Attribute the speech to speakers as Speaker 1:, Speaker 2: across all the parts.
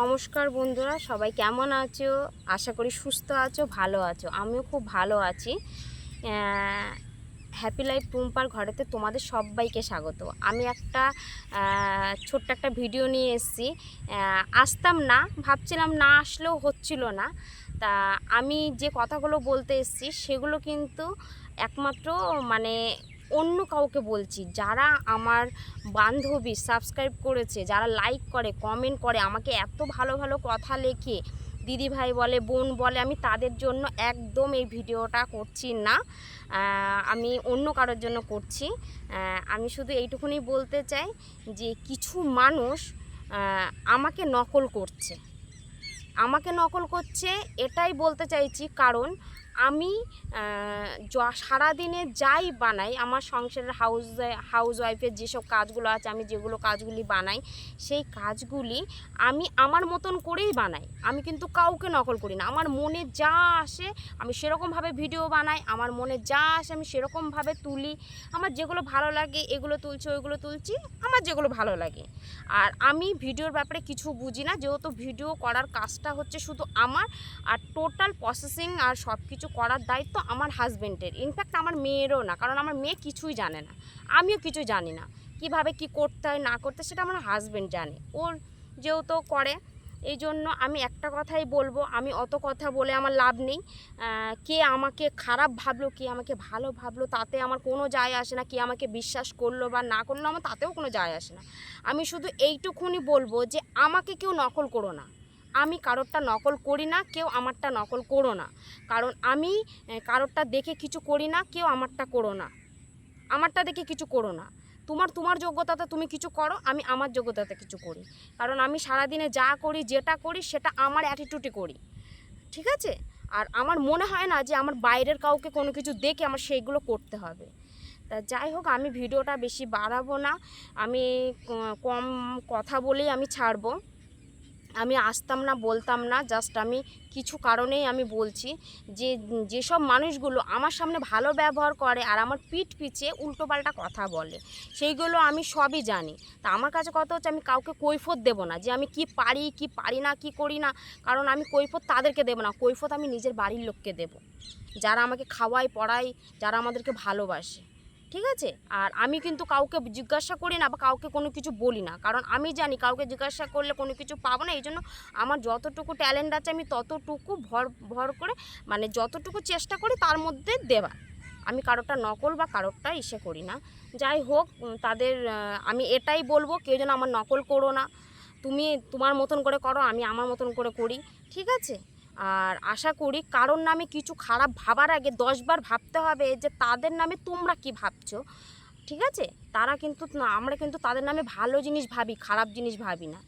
Speaker 1: নমস্কার বন্ধুরা, সবাই কেমন আছো? আশা করি সুস্থ আছো, ভালো আছো। আমিও খুব ভালো আছি। হ্যাপি লাইফ টুম্পার ঘরেতে তোমাদের সবাইকে স্বাগত। আমি একটা ছোট্ট একটা ভিডিও নিয়ে এসেছি। আসতাম না, ভাবছিলাম না আসলেও হচ্ছিল না। তা আমি যে কথাগুলো বলতে এসেছি, সেগুলো কিন্তু একমাত্র মানে অন্য কাউকে বলছি, যারা আমার বান্ধবী সাবস্ক্রাইব করেছে, যারা লাইক করে কমেন্ট করে, আমাকে এত ভালো ভালো কথা লেখে, দিদি ভাই বলে, বোন বলে, আমি তাদের জন্য একদম এই ভিডিওটা করছি না। আমি অন্য কারোর জন্য করছি। আমি শুধু এইটুকুনি বলতে চাই যে কিছু মানুষ আমাকে নকল করছে। আমাকে নকল করছে, এটাই বলতে চাইছি কারণ আমি সারাদিনে যাই বানাই, আমার সংসারের হাউস হাউস ওয়াইফের যেসব কাজগুলো আছে, আমি যেগুলো কাজগুলি বানাই, সেই কাজগুলি আমি আমার মতন করেই বানাই। আমি কিন্তু কাউকে নকল করি না। আমার মনে যা আসে, আমি সেরকমভাবে ভিডিও বানাই, আমার মনে যা আসে, আমি সেরকমভাবে তুলি। আমার যেগুলো ভালো লাগে, এগুলো তুলছি, ওইগুলো তুলছি, আমার যেগুলো ভালো লাগে। আর আমি ভিডিওর ব্যাপারে কিছু বুঝি না, যেহেতু ভিডিও করার কাজটা হচ্ছে শুধু আমার, আর টোটাল প্রসেসিং আর সব কিছু করার দায়িত্ব আমার হাজব্যান্ডের ইনফ্যাক্ট আমার মেয়েরও না, কারণ আমার মেয়ে কিছুই জানে না। আমিও কিছু জানি না, কীভাবে কি করতে হয়, না করতে সেটা আমার হাজব্যান্ড জানে। ওর যেহেতু করে, এই জন্য আমি একটা কথাই বলব, আমি অত কথা বলে আমার লাভ নেই। কে আমাকে খারাপ ভাবলো, কে আমাকে ভালো ভাবলো, তাতে আমার কোনো যায় আসে না। কে আমাকে বিশ্বাস করল বা না করল, আমার তাতেও কোনো যায় আসে না। আমি শুধু এইটুকুনি বলব যে, আমাকে কেউ নকল করো না। আমি কারোরটা নকল করি না, কেউ আমারটা নকল করো না। কারণ আমি কারোরটা দেখে কিছু করি না, কেউ আমারটা করো না। আমারটা দেখে কিছু করো না। তোমার তোমার যোগ্যতাতে তুমি কিছু করো, আমি আমার যোগ্যতাতে কিছু করি। কারণ আমি সারাদিনে যা করি, যেটা করি, সেটা আমার অ্যাটিটিউডে করি। ঠিক আছে? আর আমার মনে হয় না যে আমার বাইরের কাউকে কোনো কিছু দেখে আমার সেইগুলো করতে হবে। তা যাই হোক, আমি ভিডিওটা বেশি বাড়াবো না। আমি কম কথা বলেই আমি ছাড়বো। আমি আসতাম না, বলতাম না জাস্ট আমি কিছু কারণেই আমি বলছি যে, যেসব মানুষগুলো আমার সামনে ভালো ব্যবহার করে আর আমার পিঠ পিছে উল্টোপাল্টা কথা বলে, সেইগুলো আমি সবই জানি। তা আমার কাছে কথা হচ্ছে আমি কাউকে কৈফত দেবো না যে আমি কি পারি কি পারি না, কি করি না, কারণ আমি কৈফত তাদেরকে দেবো না, কৈফত আমি নিজের বাড়ির লোককে দেবো। যারা আমাকে খাওয়ায়, পড়ায়, যারা আমাদেরকে ভালোবাসে। ঠিক আছে? আর আমি কিন্তু কাউকে জিজ্ঞাসা করি না বা কাউকে কোনো কিছু বলি না। কারণ আমি জানি কাউকে জিজ্ঞাসা করলে কোনো কিছু পাবো না। এই জন্য আমার যতটুকু ট্যালেন্ট আছে আমি ততটুকু ভর ভর করে মানে যতটুকু চেষ্টা করি তার মধ্যে দেওয়া আমি কারোরটা নকল বা কারোরটা ইসে করি না। যাই হোক তাদের আমি এটাই বলব, কেউ যেন আমার নকল করো না। তুমি তোমার মতন করে করো, আমি আমার মতন করে করি। ঠিক আছে? আর আশা করি কারোর নামে কিছু খারাপ ভাবার আগে দশবার ভাবতে হবে যে তাদের নামে তোমরা কি ভাবছ, ঠিক আছে? তারা কিন্তু আমরা কিন্তু তাদের নামে ভালো জিনিস ভাবি, খারাপ জিনিস ভাবি না।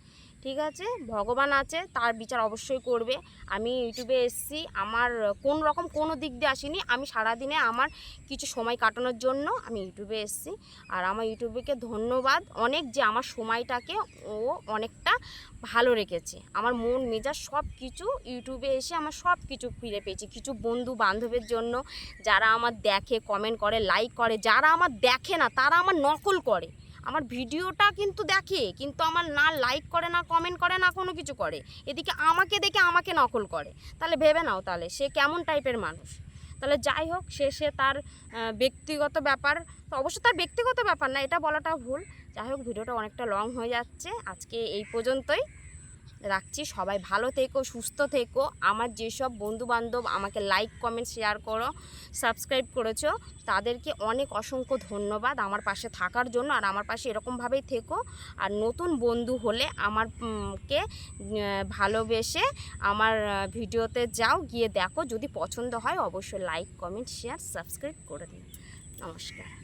Speaker 1: ঠিক আছে? ভগবান আছে, তার বিচার অবশ্যই করবে। আমি ইউটিউবে এসেছি, আমার কোন রকম কোনো দিক দিয়ে আসিনি। আমি সারাদিনে আমার কিছু সময় কাটানোর জন্য আমি ইউটিউবে এসেছি। আর আমার ইউটিউবকে ধন্যবাদ অনেক যে আমার সময়টাকে ও অনেকটা ভালো রেখেছে। আমার মন, মেজাজ সব কিছু ইউটিউবে এসে আমার সব কিছু ফিরে পেয়েছি। কিছু বন্ধু বান্ধবের জন্য যারা আমার দেখে কমেন্ট করে লাইক করে, যারা আমার দেখে না, তারা আমার নকল করে। আমার ভিডিওটা কিন্তু দেখে, কিন্তু আমার না লাইক করে, না কমেন্ট করে, না কোনো কিছু করে। এদিকে আমাকে দেখে আমাকে নকল করে। তাহলে ভেবে নাও তাহলে, সে কেমন টাইপের মানুষ? তাহলে যাই হোক, সে সে তার ব্যক্তিগত ব্যাপার, তো অবশ্য তার ব্যক্তিগত ব্যাপার না, এটা বলাটা ভুল। যাই হোক, ভিডিওটা অনেকটা লং হয়ে যাচ্ছে। আজকে এই পর্যন্তই। রাখছি। সবাই ভালো থেকো, সুস্থ থেকো। আমার যেসব বন্ধু বান্ধব আমাকে লাইক কমেন্ট শেয়ার করো সাবস্ক্রাইব করেছ, তাদেরকে অনেক অসংখ্য ধন্যবাদ আমার পাশে থাকার জন্য। আর আমার পাশে এরকমভাবেই থেকো। আর নতুন বন্ধু হলে আমার কে ভালোবেসে আমার ভিডিওতে যাও, গিয়ে দেখো। যদি পছন্দ হয়, অবশ্যই লাইক কমেন্ট শেয়ার সাবস্ক্রাইব করে দিন নমস্কার।